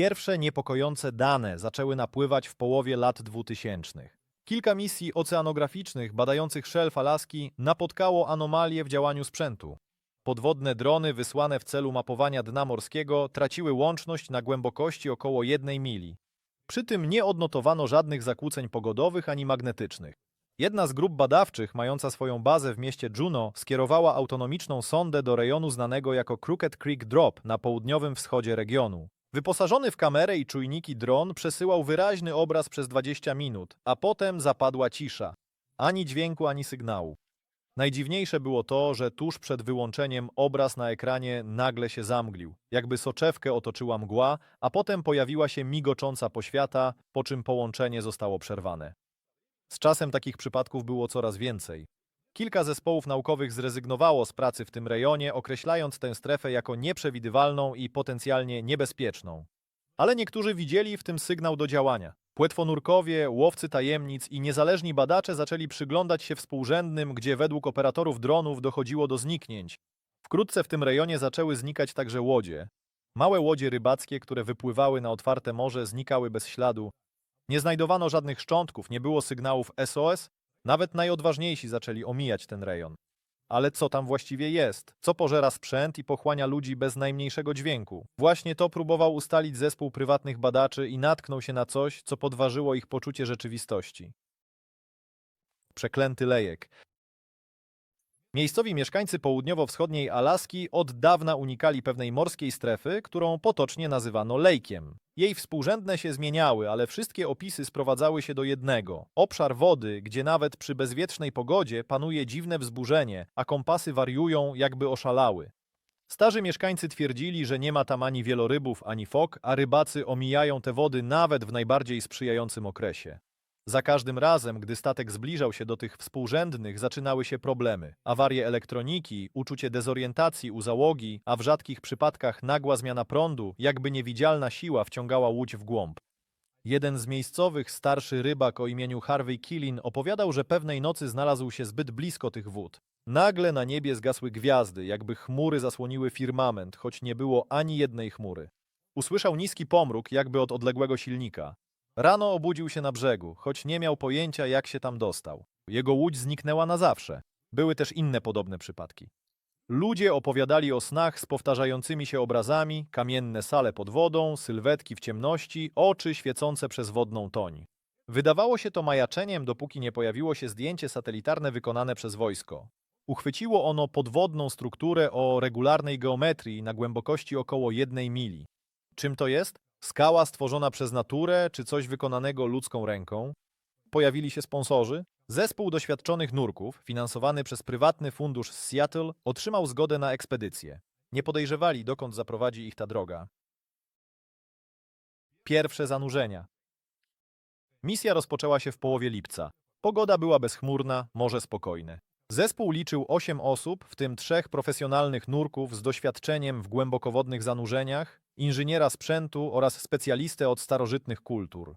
Pierwsze niepokojące dane zaczęły napływać w połowie lat 2000. Kilka misji oceanograficznych badających szelf Alaski napotkało anomalie w działaniu sprzętu. Podwodne drony wysłane w celu mapowania dna morskiego traciły łączność na głębokości około jednej mili. Przy tym nie odnotowano żadnych zakłóceń pogodowych ani magnetycznych. Jedna z grup badawczych, mająca swoją bazę w mieście Juneau, skierowała autonomiczną sondę do rejonu znanego jako Crooked Creek Drop na południowym wschodzie regionu. Wyposażony w kamerę i czujniki dron przesyłał wyraźny obraz przez 20 minut, a potem zapadła cisza. Ani dźwięku, ani sygnału. Najdziwniejsze było to, że tuż przed wyłączeniem obraz na ekranie nagle się zamglił, jakby soczewkę otoczyła mgła, a potem pojawiła się migocząca poświata, po czym połączenie zostało przerwane. Z czasem takich przypadków było coraz więcej. Kilka zespołów naukowych zrezygnowało z pracy w tym rejonie, określając tę strefę jako nieprzewidywalną i potencjalnie niebezpieczną. Ale niektórzy widzieli w tym sygnał do działania. Płetwonurkowie, łowcy tajemnic i niezależni badacze zaczęli przyglądać się współrzędnym, gdzie według operatorów dronów dochodziło do zniknięć. Wkrótce w tym rejonie zaczęły znikać także łodzie. Małe łodzie rybackie, które wypływały na otwarte morze, znikały bez śladu. Nie znajdowano żadnych szczątków, nie było sygnałów SOS, nawet najodważniejsi zaczęli omijać ten rejon. Ale co tam właściwie jest? Co pożera sprzęt i pochłania ludzi bez najmniejszego dźwięku? Właśnie to próbował ustalić zespół prywatnych badaczy i natknął się na coś, co podważyło ich poczucie rzeczywistości. Przeklęty lejek. Miejscowi mieszkańcy południowo-wschodniej Alaski od dawna unikali pewnej morskiej strefy, którą potocznie nazywano lejkiem. Jej współrzędne się zmieniały, ale wszystkie opisy sprowadzały się do jednego. Obszar wody, gdzie nawet przy bezwietrznej pogodzie panuje dziwne wzburzenie, a kompasy wariują, jakby oszalały. Starzy mieszkańcy twierdzili, że nie ma tam ani wielorybów, ani fok, a rybacy omijają te wody nawet w najbardziej sprzyjającym okresie. Za każdym razem, gdy statek zbliżał się do tych współrzędnych, zaczynały się problemy. Awarie elektroniki, uczucie dezorientacji u załogi, a w rzadkich przypadkach nagła zmiana prądu, jakby niewidzialna siła wciągała łódź w głąb. Jeden z miejscowych, starszy rybak o imieniu Harvey Killin opowiadał, że pewnej nocy znalazł się zbyt blisko tych wód. Nagle na niebie zgasły gwiazdy, jakby chmury zasłoniły firmament, choć nie było ani jednej chmury. Usłyszał niski pomruk, jakby od odległego silnika. Rano obudził się na brzegu, choć nie miał pojęcia, jak się tam dostał. Jego łódź zniknęła na zawsze. Były też inne podobne przypadki. Ludzie opowiadali o snach z powtarzającymi się obrazami, kamienne sale pod wodą, sylwetki w ciemności, oczy świecące przez wodną toń. Wydawało się to majaczeniem, dopóki nie pojawiło się zdjęcie satelitarne wykonane przez wojsko. Uchwyciło ono podwodną strukturę o regularnej geometrii na głębokości około jednej mili. Czym to jest? Skała stworzona przez naturę, czy coś wykonanego ludzką ręką? Pojawili się sponsorzy. Zespół doświadczonych nurków, finansowany przez prywatny fundusz z Seattle, otrzymał zgodę na ekspedycję. Nie podejrzewali, dokąd zaprowadzi ich ta droga. Pierwsze zanurzenia. Misja rozpoczęła się w połowie lipca. Pogoda była bezchmurna, morze spokojne. Zespół liczył 8 osób, w tym trzech profesjonalnych nurków z doświadczeniem w głębokowodnych zanurzeniach, inżyniera sprzętu oraz specjalistę od starożytnych kultur.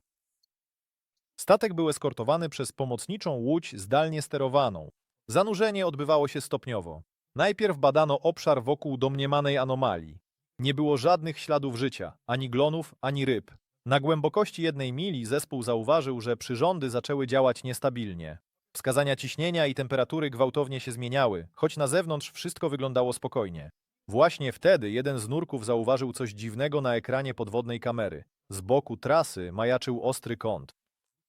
Statek był eskortowany przez pomocniczą łódź zdalnie sterowaną. Zanurzenie odbywało się stopniowo. Najpierw badano obszar wokół domniemanej anomalii. Nie było żadnych śladów życia, ani glonów, ani ryb. Na głębokości jednej mili zespół zauważył, że przyrządy zaczęły działać niestabilnie. Wskazania ciśnienia i temperatury gwałtownie się zmieniały, choć na zewnątrz wszystko wyglądało spokojnie. Właśnie wtedy jeden z nurków zauważył coś dziwnego na ekranie podwodnej kamery. Z boku trasy majaczył ostry kąt.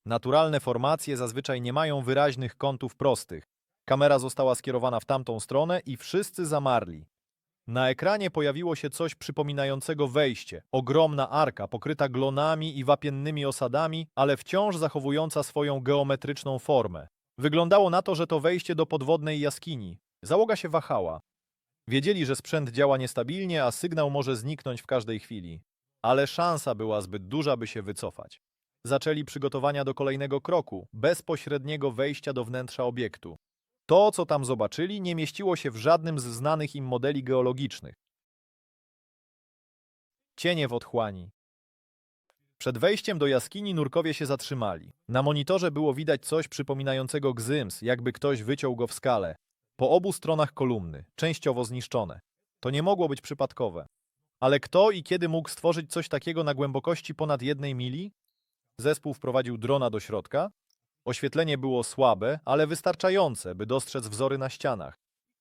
Naturalne formacje zazwyczaj nie mają wyraźnych kątów prostych. Kamera została skierowana w tamtą stronę i wszyscy zamarli. Na ekranie pojawiło się coś przypominającego wejście. Ogromna arka pokryta glonami i wapiennymi osadami, ale wciąż zachowująca swoją geometryczną formę. Wyglądało na to, że to wejście do podwodnej jaskini. Załoga się wahała. Wiedzieli, że sprzęt działa niestabilnie, a sygnał może zniknąć w każdej chwili. Ale szansa była zbyt duża, by się wycofać. Zaczęli przygotowania do kolejnego kroku, bezpośredniego wejścia do wnętrza obiektu. To, co tam zobaczyli, nie mieściło się w żadnym z znanych im modeli geologicznych. Cienie w otchłani. Przed wejściem do jaskini nurkowie się zatrzymali. Na monitorze było widać coś przypominającego gzyms, jakby ktoś wyciął go w skale. Po obu stronach kolumny, częściowo zniszczone. To nie mogło być przypadkowe. Ale kto i kiedy mógł stworzyć coś takiego na głębokości ponad jednej mili? Zespół wprowadził drona do środka. Oświetlenie było słabe, ale wystarczające, by dostrzec wzory na ścianach.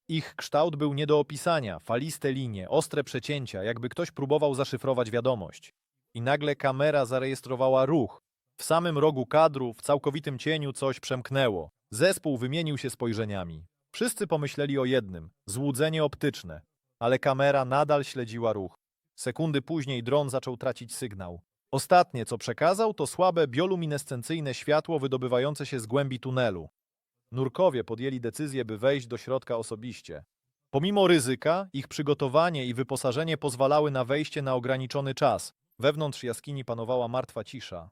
Ich kształt był nie do opisania, faliste linie, ostre przecięcia, jakby ktoś próbował zaszyfrować wiadomość. I nagle kamera zarejestrowała ruch. W samym rogu kadru, w całkowitym cieniu coś przemknęło. Zespół wymienił się spojrzeniami. Wszyscy pomyśleli o jednym złudzenie optyczne, ale kamera nadal śledziła ruch. Sekundy później dron zaczął tracić sygnał. Ostatnie, co przekazał, to słabe bioluminescencyjne światło wydobywające się z głębi tunelu. Nurkowie podjęli decyzję, by wejść do środka osobiście. Pomimo ryzyka, ich przygotowanie i wyposażenie pozwalały na wejście na ograniczony czas. Wewnątrz jaskini panowała martwa cisza.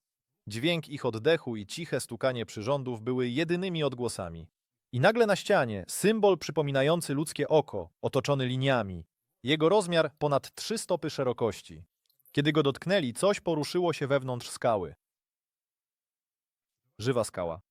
Dźwięk ich oddechu i ciche stukanie przyrządów były jedynymi odgłosami. I nagle na ścianie symbol przypominający ludzkie oko, otoczony liniami. Jego rozmiar ponad trzy stopy szerokości. Kiedy go dotknęli, coś poruszyło się wewnątrz skały. Żywa skała.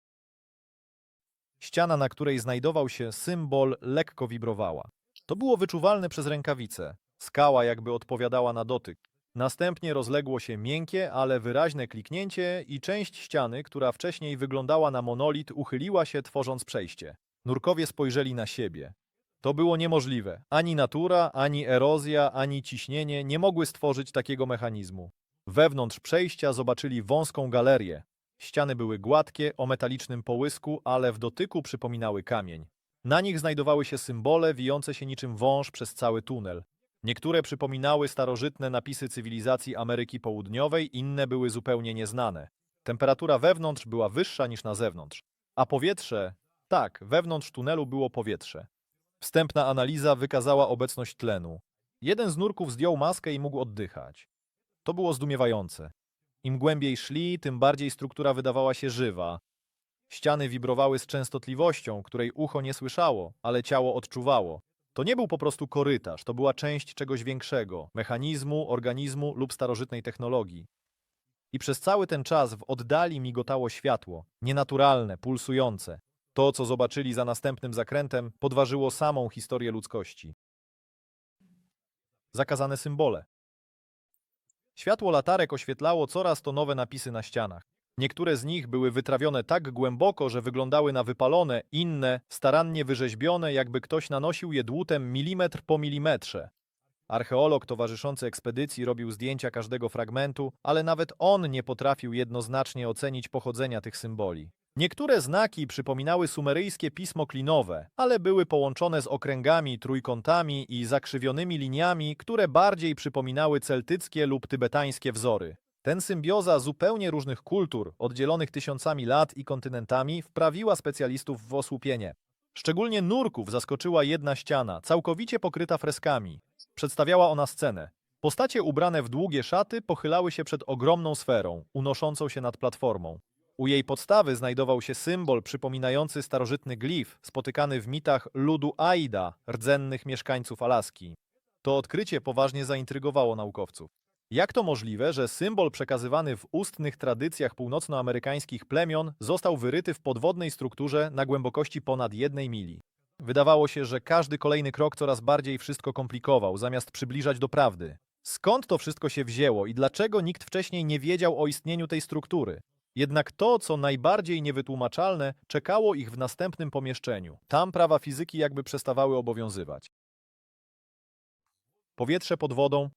Ściana, na której znajdował się symbol, lekko wibrowała. To było wyczuwalne przez rękawice. Skała jakby odpowiadała na dotyk. Następnie rozległo się miękkie, ale wyraźne kliknięcie i część ściany, która wcześniej wyglądała na monolit, uchyliła się, tworząc przejście. Nurkowie spojrzeli na siebie. To było niemożliwe. Ani natura, ani erozja, ani ciśnienie nie mogły stworzyć takiego mechanizmu. Wewnątrz przejścia zobaczyli wąską galerię. Ściany były gładkie, o metalicznym połysku, ale w dotyku przypominały kamień. Na nich znajdowały się symbole wijące się niczym wąż przez cały tunel. Niektóre przypominały starożytne napisy cywilizacji Ameryki Południowej, inne były zupełnie nieznane. Temperatura wewnątrz była wyższa niż na zewnątrz. A powietrze? Tak, wewnątrz tunelu było powietrze. Wstępna analiza wykazała obecność tlenu. Jeden z nurków zdjął maskę i mógł oddychać. To było zdumiewające. Im głębiej szli, tym bardziej struktura wydawała się żywa. Ściany wibrowały z częstotliwością, której ucho nie słyszało, ale ciało odczuwało. To nie był po prostu korytarz, to była część czegoś większego mechanizmu, organizmu lub starożytnej technologii. I przez cały ten czas w oddali migotało światło, nienaturalne, pulsujące. To, co zobaczyli za następnym zakrętem, podważyło samą historię ludzkości. Zakazane symbole. Światło latarek oświetlało coraz to nowe napisy na ścianach. Niektóre z nich były wytrawione tak głęboko, że wyglądały na wypalone, inne starannie wyrzeźbione, jakby ktoś nanosił je dłutem milimetr po milimetrze. Archeolog towarzyszący ekspedycji robił zdjęcia każdego fragmentu, ale nawet on nie potrafił jednoznacznie ocenić pochodzenia tych symboli. Niektóre znaki przypominały sumeryjskie pismo klinowe, ale były połączone z okręgami, trójkątami i zakrzywionymi liniami, które bardziej przypominały celtyckie lub tybetańskie wzory. Ten symbioza zupełnie różnych kultur, oddzielonych tysiącami lat i kontynentami, wprawiła specjalistów w osłupienie. Szczególnie nurków zaskoczyła jedna ściana, całkowicie pokryta freskami. Przedstawiała ona scenę. Postacie ubrane w długie szaty pochylały się przed ogromną sferą, unoszącą się nad platformą. U jej podstawy znajdował się symbol przypominający starożytny glif, spotykany w mitach ludu Aida, rdzennych mieszkańców Alaski. To odkrycie poważnie zaintrygowało naukowców. Jak to możliwe, że symbol przekazywany w ustnych tradycjach północnoamerykańskich plemion został wyryty w podwodnej strukturze na głębokości ponad jednej mili? Wydawało się, że każdy kolejny krok coraz bardziej wszystko komplikował, zamiast przybliżać do prawdy. Skąd to wszystko się wzięło i dlaczego nikt wcześniej nie wiedział o istnieniu tej struktury? Jednak to, co najbardziej niewytłumaczalne, czekało ich w następnym pomieszczeniu. Tam prawa fizyki jakby przestawały obowiązywać. Powietrze pod wodą.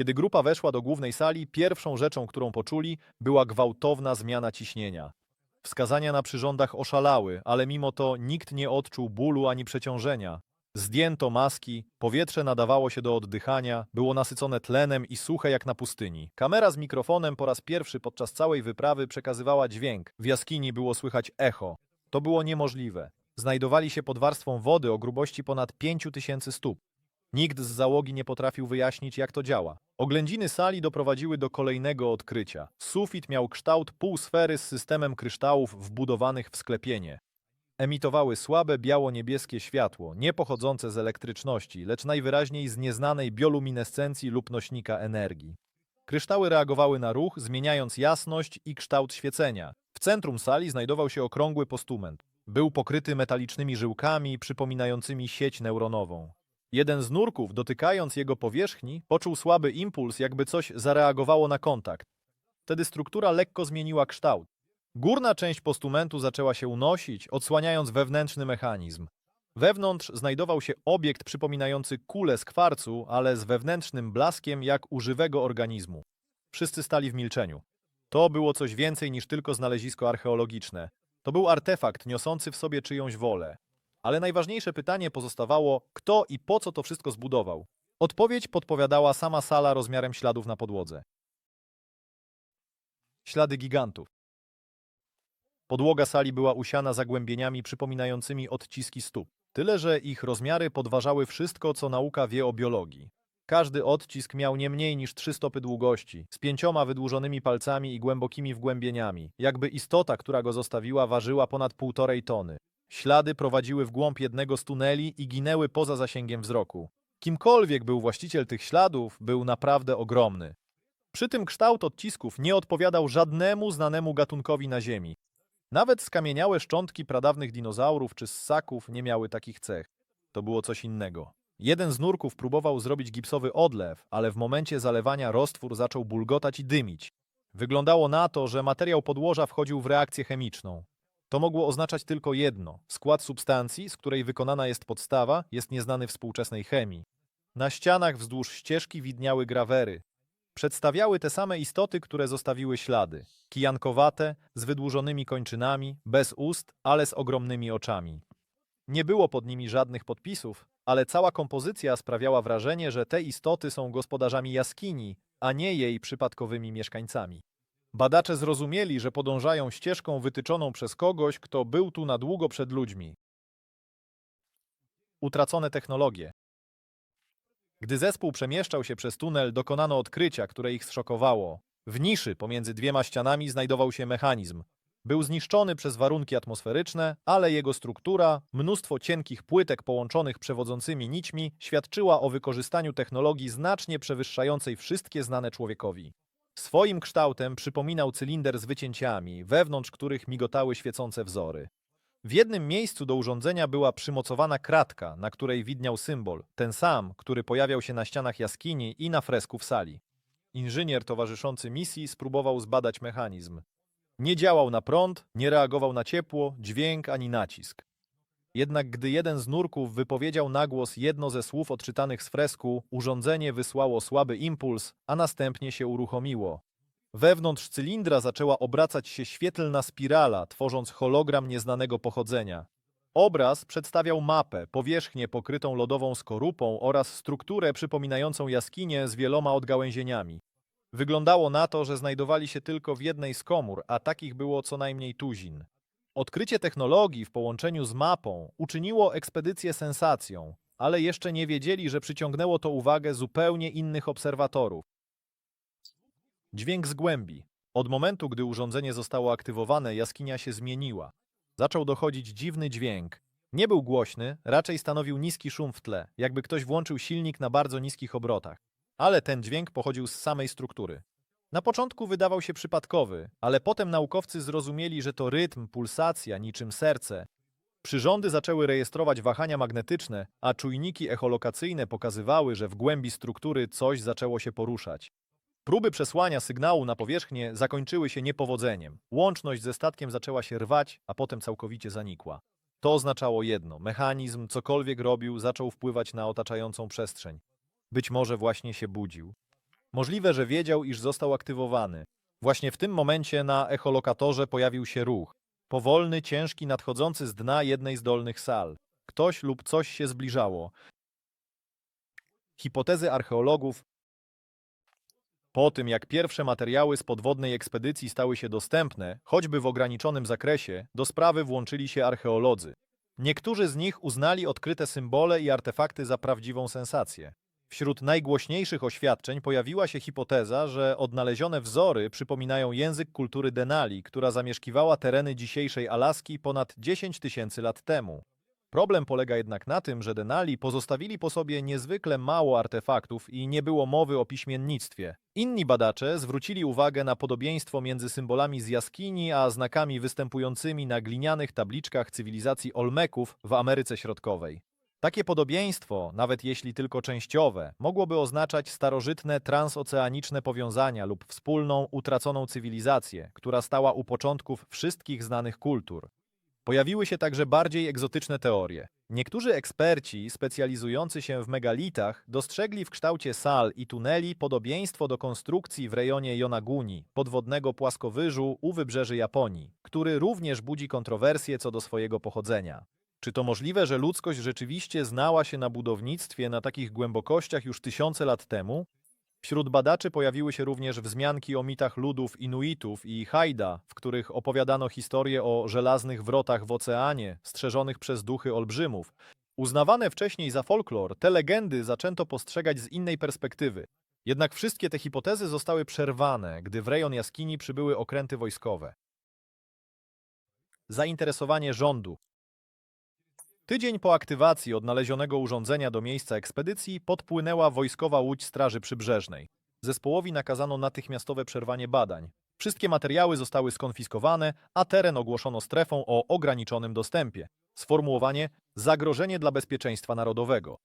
Kiedy grupa weszła do głównej sali, pierwszą rzeczą, którą poczuli, była gwałtowna zmiana ciśnienia. Wskazania na przyrządach oszalały, ale mimo to nikt nie odczuł bólu ani przeciążenia. Zdjęto maski, powietrze nadawało się do oddychania, było nasycone tlenem i suche jak na pustyni. Kamera z mikrofonem po raz pierwszy podczas całej wyprawy przekazywała dźwięk. W jaskini było słychać echo. To było niemożliwe. Znajdowali się pod warstwą wody o grubości ponad 5000 stóp. Nikt z załogi nie potrafił wyjaśnić, jak to działa. Oględziny sali doprowadziły do kolejnego odkrycia. Sufit miał kształt półsfery z systemem kryształów wbudowanych w sklepienie. Emitowały słabe biało-niebieskie światło, nie pochodzące z elektryczności, lecz najwyraźniej z nieznanej bioluminescencji lub nośnika energii. Kryształy reagowały na ruch, zmieniając jasność i kształt świecenia. W centrum sali znajdował się okrągły postument. Był pokryty metalicznymi żyłkami przypominającymi sieć neuronową. Jeden z nurków, dotykając jego powierzchni, poczuł słaby impuls, jakby coś zareagowało na kontakt. Wtedy struktura lekko zmieniła kształt. Górna część postumentu zaczęła się unosić, odsłaniając wewnętrzny mechanizm. Wewnątrz znajdował się obiekt przypominający kulę z kwarcu, ale z wewnętrznym blaskiem jak u żywego organizmu. Wszyscy stali w milczeniu. To było coś więcej niż tylko znalezisko archeologiczne. To był artefakt niosący w sobie czyjąś wolę. Ale najważniejsze pytanie pozostawało, kto i po co to wszystko zbudował. Odpowiedź podpowiadała sama sala rozmiarem śladów na podłodze. Ślady gigantów. Podłoga sali była usiana zagłębieniami przypominającymi odciski stóp. Tyle, że ich rozmiary podważały wszystko, co nauka wie o biologii. Każdy odcisk miał nie mniej niż trzy stopy długości, z pięcioma wydłużonymi palcami i głębokimi wgłębieniami, jakby istota, która go zostawiła, ważyła ponad półtorej tony. Ślady prowadziły w głąb jednego z tuneli i ginęły poza zasięgiem wzroku. Kimkolwiek był właściciel tych śladów, był naprawdę ogromny. Przy tym kształt odcisków nie odpowiadał żadnemu znanemu gatunkowi na Ziemi. Nawet skamieniałe szczątki pradawnych dinozaurów czy ssaków nie miały takich cech. To było coś innego. Jeden z nurków próbował zrobić gipsowy odlew, ale w momencie zalewania roztwór zaczął bulgotać i dymić. Wyglądało na to, że materiał podłoża wchodził w reakcję chemiczną. To mogło oznaczać tylko jedno: skład substancji, z której wykonana jest podstawa, jest nieznany współczesnej chemii. Na ścianach wzdłuż ścieżki widniały grawery. Przedstawiały te same istoty, które zostawiły ślady. Kijankowate, z wydłużonymi kończynami, bez ust, ale z ogromnymi oczami. Nie było pod nimi żadnych podpisów, ale cała kompozycja sprawiała wrażenie, że te istoty są gospodarzami jaskini, a nie jej przypadkowymi mieszkańcami. Badacze zrozumieli, że podążają ścieżką wytyczoną przez kogoś, kto był tu na długo przed ludźmi. Utracone technologie. Gdy zespół przemieszczał się przez tunel, dokonano odkrycia, które ich zszokowało. W niszy pomiędzy dwiema ścianami znajdował się mechanizm. Był zniszczony przez warunki atmosferyczne, ale jego struktura, mnóstwo cienkich płytek połączonych przewodzącymi nićmi, świadczyła o wykorzystaniu technologii znacznie przewyższającej wszystkie znane człowiekowi. Swoim kształtem przypominał cylinder z wycięciami, wewnątrz których migotały świecące wzory. W jednym miejscu do urządzenia była przymocowana kratka, na której widniał symbol, ten sam, który pojawiał się na ścianach jaskini i na fresku w sali. Inżynier towarzyszący misji spróbował zbadać mechanizm. Nie działał na prąd, nie reagował na ciepło, dźwięk ani nacisk. Jednak gdy jeden z nurków wypowiedział na głos jedno ze słów odczytanych z fresku, urządzenie wysłało słaby impuls, a następnie się uruchomiło. Wewnątrz cylindra zaczęła obracać się świetlna spirala, tworząc hologram nieznanego pochodzenia. Obraz przedstawiał mapę, powierzchnię pokrytą lodową skorupą oraz strukturę przypominającą jaskinię z wieloma odgałęzieniami. Wyglądało na to, że znajdowali się tylko w jednej z komór, a takich było co najmniej tuzin. Odkrycie technologii w połączeniu z mapą uczyniło ekspedycję sensacją, ale jeszcze nie wiedzieli, że przyciągnęło to uwagę zupełnie innych obserwatorów. Dźwięk z głębi. Od momentu, gdy urządzenie zostało aktywowane, jaskinia się zmieniła. Zaczął dochodzić dziwny dźwięk. Nie był głośny, raczej stanowił niski szum w tle, jakby ktoś włączył silnik na bardzo niskich obrotach. Ale ten dźwięk pochodził z samej struktury. Na początku wydawał się przypadkowy, ale potem naukowcy zrozumieli, że to rytm, pulsacja, niczym serce. Przyrządy zaczęły rejestrować wahania magnetyczne, a czujniki echolokacyjne pokazywały, że w głębi struktury coś zaczęło się poruszać. Próby przesłania sygnału na powierzchnię zakończyły się niepowodzeniem. Łączność ze statkiem zaczęła się rwać, a potem całkowicie zanikła. To oznaczało jedno: mechanizm, cokolwiek robił, zaczął wpływać na otaczającą przestrzeń. Być może właśnie się budził. Możliwe, że wiedział, iż został aktywowany. Właśnie w tym momencie na echolokatorze pojawił się ruch. Powolny, ciężki, nadchodzący z dna jednej z dolnych sal. Ktoś lub coś się zbliżało. Hipotezy archeologów po tym, jak pierwsze materiały z podwodnej ekspedycji stały się dostępne, choćby w ograniczonym zakresie, do sprawy włączyli się archeolodzy. Niektórzy z nich uznali odkryte symbole i artefakty za prawdziwą sensację. Wśród najgłośniejszych oświadczeń pojawiła się hipoteza, że odnalezione wzory przypominają język kultury Denali, która zamieszkiwała tereny dzisiejszej Alaski ponad 10 tysięcy lat temu. Problem polega jednak na tym, że Denali pozostawili po sobie niezwykle mało artefaktów i nie było mowy o piśmiennictwie. Inni badacze zwrócili uwagę na podobieństwo między symbolami z jaskini a znakami występującymi na glinianych tabliczkach cywilizacji Olmeków w Ameryce Środkowej. Takie podobieństwo, nawet jeśli tylko częściowe, mogłoby oznaczać starożytne transoceaniczne powiązania lub wspólną, utraconą cywilizację, która stała u początków wszystkich znanych kultur. Pojawiły się także bardziej egzotyczne teorie. Niektórzy eksperci specjalizujący się w megalitach dostrzegli w kształcie sal i tuneli podobieństwo do konstrukcji w rejonie Yonaguni, podwodnego płaskowyżu u wybrzeży Japonii, który również budzi kontrowersje co do swojego pochodzenia. Czy to możliwe, że ludzkość rzeczywiście znała się na budownictwie na takich głębokościach już tysiące lat temu? Wśród badaczy pojawiły się również wzmianki o mitach ludów Inuitów i Haida, w których opowiadano historie o żelaznych wrotach w oceanie, strzeżonych przez duchy olbrzymów. Uznawane wcześniej za folklor, te legendy zaczęto postrzegać z innej perspektywy. Jednak wszystkie te hipotezy zostały przerwane, gdy w rejon jaskini przybyły okręty wojskowe. Zainteresowanie rządu Tydzień po aktywacji odnalezionego urządzenia do miejsca ekspedycji podpłynęła wojskowa łódź Straży Przybrzeżnej. Zespołowi nakazano natychmiastowe przerwanie badań. Wszystkie materiały zostały skonfiskowane, a teren ogłoszono strefą o ograniczonym dostępie. Sformułowanie zagrożenie dla bezpieczeństwa narodowego.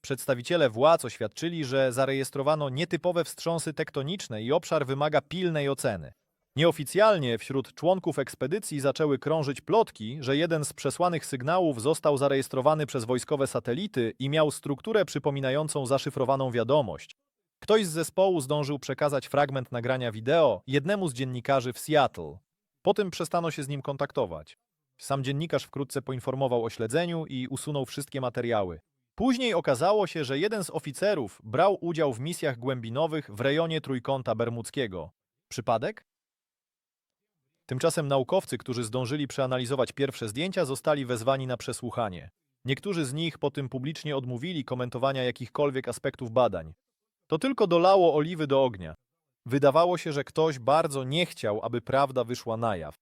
Przedstawiciele władz oświadczyli, że zarejestrowano nietypowe wstrząsy tektoniczne i obszar wymaga pilnej oceny. Nieoficjalnie wśród członków ekspedycji zaczęły krążyć plotki, że jeden z przesłanych sygnałów został zarejestrowany przez wojskowe satelity i miał strukturę przypominającą zaszyfrowaną wiadomość. Ktoś z zespołu zdążył przekazać fragment nagrania wideo jednemu z dziennikarzy w Seattle. Potem przestano się z nim kontaktować. Sam dziennikarz wkrótce poinformował o śledzeniu i usunął wszystkie materiały. Później okazało się, że jeden z oficerów brał udział w misjach głębinowych w rejonie Trójkąta Bermudzkiego. Przypadek? Tymczasem naukowcy, którzy zdążyli przeanalizować pierwsze zdjęcia, zostali wezwani na przesłuchanie. Niektórzy z nich po tym publicznie odmówili komentowania jakichkolwiek aspektów badań. To tylko dolało oliwy do ognia. Wydawało się, że ktoś bardzo nie chciał, aby prawda wyszła na jaw.